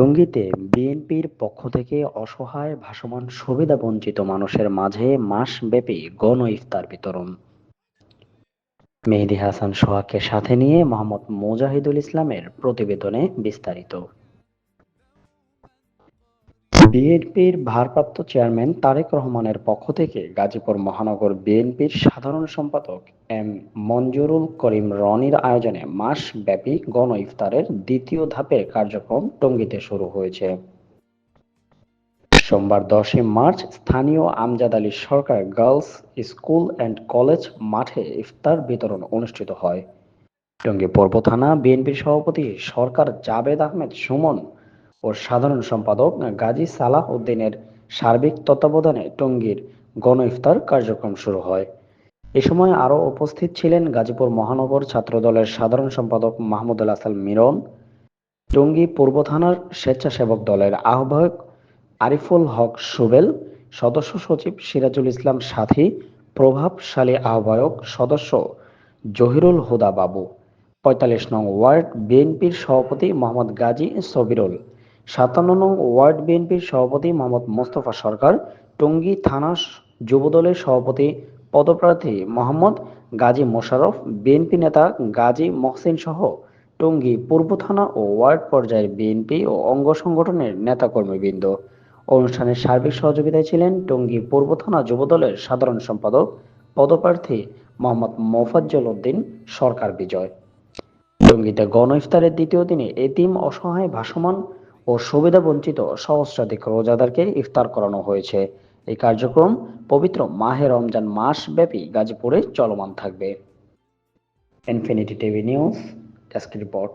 টঙ্গীতে বিএনপির পক্ষ থেকে অসহায়, ভাসমান, সুবিধাবঞ্চিত মানুষের মাঝে মাসব্যাপী গণ ইফতার বিতরণ। মেহেদি হাসান সোহাকে সাথে নিয়ে মোহাম্মদ মোজাহিদুল ইসলামের প্রতিবেদনে বিস্তারিত। বিএনপির ভারপ্রাপ্ত চেয়ারম্যান তারেক রহমানের পক্ষ থেকে গাজীপুর মহানগর বিএনপির সাধারণ সম্পাদক এম মঞ্জুরুল করিম রনির আয়োজনে মাসব্যাপী গণ ইফতারের দ্বিতীয় ধাপের কার্যক্রম টঙ্গীতে শুরু হয়েছে। সোমবার দশই মার্চ স্থানীয় Amjad Ali Sarkar girls school and college মাঠে ইফতার বিতরণ অনুষ্ঠিত হয়। টঙ্গী পূর্ব থানা বিএনপির সভাপতি সরকার জাবেদ আহমেদ সুমন ও সাধারণ সম্পাদক গাজী সালাহ উদ্দিনের সার্বিক তত্ত্বাবধানে টঙ্গীর গণ ইফতার কার্যক্রম শুরু হয়। এ সময় আরও উপস্থিত ছিলেন গাজীপুর মহানগর ছাত্রদলের সাধারণ সম্পাদক মাহমুদুল হাসান মিরন, টঙ্গী পূর্ব থানার স্বেচ্ছাসেবক দলের আহ্বায়ক আরিফুল হক সুবেল, সদস্য সচিব সিরাজুল ইসলাম সাথী, প্রভাবশালী আহ্বায়ক সদস্য জহিরুল হুদা বাবু, পঁয়তাল্লিশ নং ওয়ার্ড বিএনপির সভাপতি মোহাম্মদ গাজী সবিরুল। সাতান্ন নং ওয়ার্ড বিএনপির সভাপতি মোহাম্মদ মোস্তফা সরকার, টঙ্গী থানা যুবদলের সভাপতি পদপ্রার্থী মোহাম্মদ গাজী মোশাররফ, বিএনপি নেতা গাজী মহসিন সহ টঙ্গী পূর্ব থানা ও ওয়ার্ড পর্যায়ের বিএনপি ও অঙ্গ সংগঠনের নেতাকর্মীবৃন্দ। অনুষ্ঠানের সার্বিক সহযোগিতায় ছিলেন টঙ্গী পূর্ব থানা যুবদলের সাধারণ সম্পাদক, পদপ্রার্থী মোহাম্মদ মোফাজ্জল উদ্দিন, সরকার বিজয়। টঙ্গীতে গণ ইফতারের দ্বিতীয় দিনে এতিম অসহায় ভাসমান ও সুবিধা বঞ্চিত সহস্রাধিক রোজাদারকে ইফতার করানো হয়েছে। এই কার্যক্রম পবিত্র মাহে রমজান মাস ব্যাপী গাজীপুরে চলমান থাকবে। Infinity TV news desk report